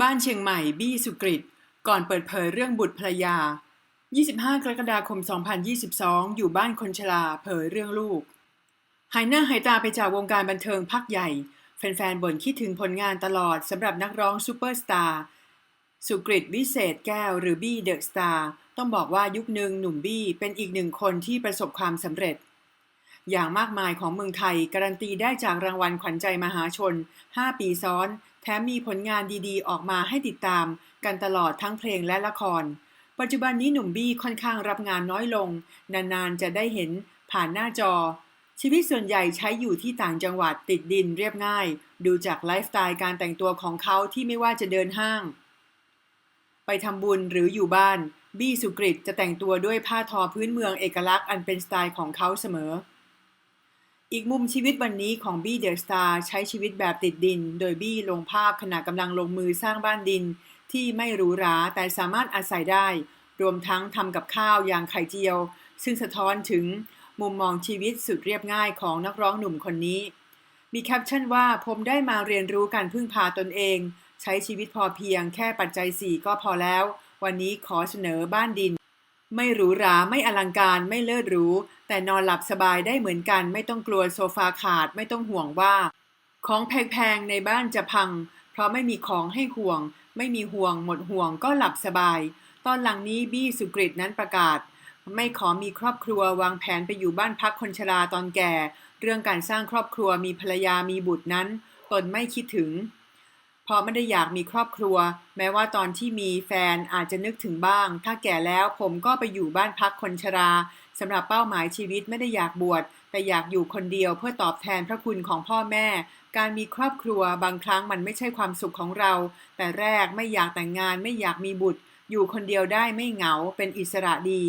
บ้านเชียงใหม่บี้สุกริตก่อนเปิดเผยเรื่องบุตรภรรยา 25 กรกฎาคม 2022 อยู่บ้านคนชราเผยเรื่องลูก หายหน้าหายตาไปจากวงการบันเทิงพักใหญ่ แฟนๆบ่นคิดถึงผลงานตลอดสำหรับนักร้องซูเปอร์สตาร์สุกริตวิเศษแก้วหรือบี้เดอะสตาร์ต้องบอกว่ายุคหนึ่งหนุ่มบี้เป็นอีกหนึ่งคนที่ประสบความสำเร็จ อย่างมากมายของเมืองไทย การันตีได้จากรางวัลขวัญใจมหาชน 5 ปีซ้อน แถมมีผลงานดีๆ ออกมาให้ติดตามกันตลอดทั้งเพลงและละคร ปัจจุบันนี้หนุ่มบี้ค่อนข้างรับงานน้อยลง นานๆจะได้เห็นผ่านหน้าจอ ชีวิตส่วนใหญ่ใช้อยู่ที่ต่างจังหวัดติดดินเรียบง่าย ดูจากไลฟ์สไตล์การแต่งตัวของเขาที่ไม่ว่าจะเดินห้าง ไปทำบุญหรืออยู่บ้าน บี้สุกริตจะแต่งตัวด้วยผ้าทอพื้นเมืองเอกลักษณ์อันเป็นสไตล์ของเขาเสมอ อีกมุมชีวิตวันนี้ของบี้เดอะสตาร์ใช้ชีวิตแบบติดดิน โดยบี้ลงภาพขณะกำลังลงมือสร้างบ้านดิน ที่ไม่หรูหราแต่สามารถอาศัยได้ รวมทั้งทำกับข้าวอย่างไข่เจียว ซึ่งสะท้อนถึงมุมมองชีวิตสุดเรียบง่ายของนักร้องหนุ่มคนนี้ มีแคปชั่นว่าผมได้มาเรียนรู้การพึ่งพาตนเอง ใช้ชีวิตพอเพียงแค่ปัจจัย4ก็พอแล้ว วันนี้ขอเสนอบ้านดิน ไม่หรูหราไม่อลังการไม่เลิศหรู แต่นอนหลับสบายได้เหมือนกัน ไม่ต้องกลัวโซฟาขาดไม่ต้องห่วงว่า ของแพงๆในบ้านจะพัง เพราะไม่มีของให้ห่วง ไม่มีห่วงหมดห่วงก็หลับสบาย ตอนหลังนี้บี้สุกริตนั้นประกาศ ไม่ขอมีครอบครัววางแผนไปอยู่บ้านพักคนชราตอนแก่ เรื่องการสร้างครอบครัวมีภรรยามีบุตรนั้น ตนไม่คิดถึง เพราะไม่ได้อยากมีครอบครัว แม้ว่าตอนที่มีแฟนอาจจะนึกถึงบ้าง ถ้าแก่แล้วผมก็ไปอยู่บ้านพักคนชราสำหรับเป้าหมายชีวิตไม่ได้อยากบวชแต่อยากอยู่คนเดียวเพื่อตอบแทนพระคุณของพ่อแม่ การมีครอบครัวบางครั้งมันไม่ใช่ความสุขของเรา แต่แรกไม่อยากแต่งงานไม่อยากมีบุตร อยู่คนเดียวได้ไม่เหงาเป็นอิสระดี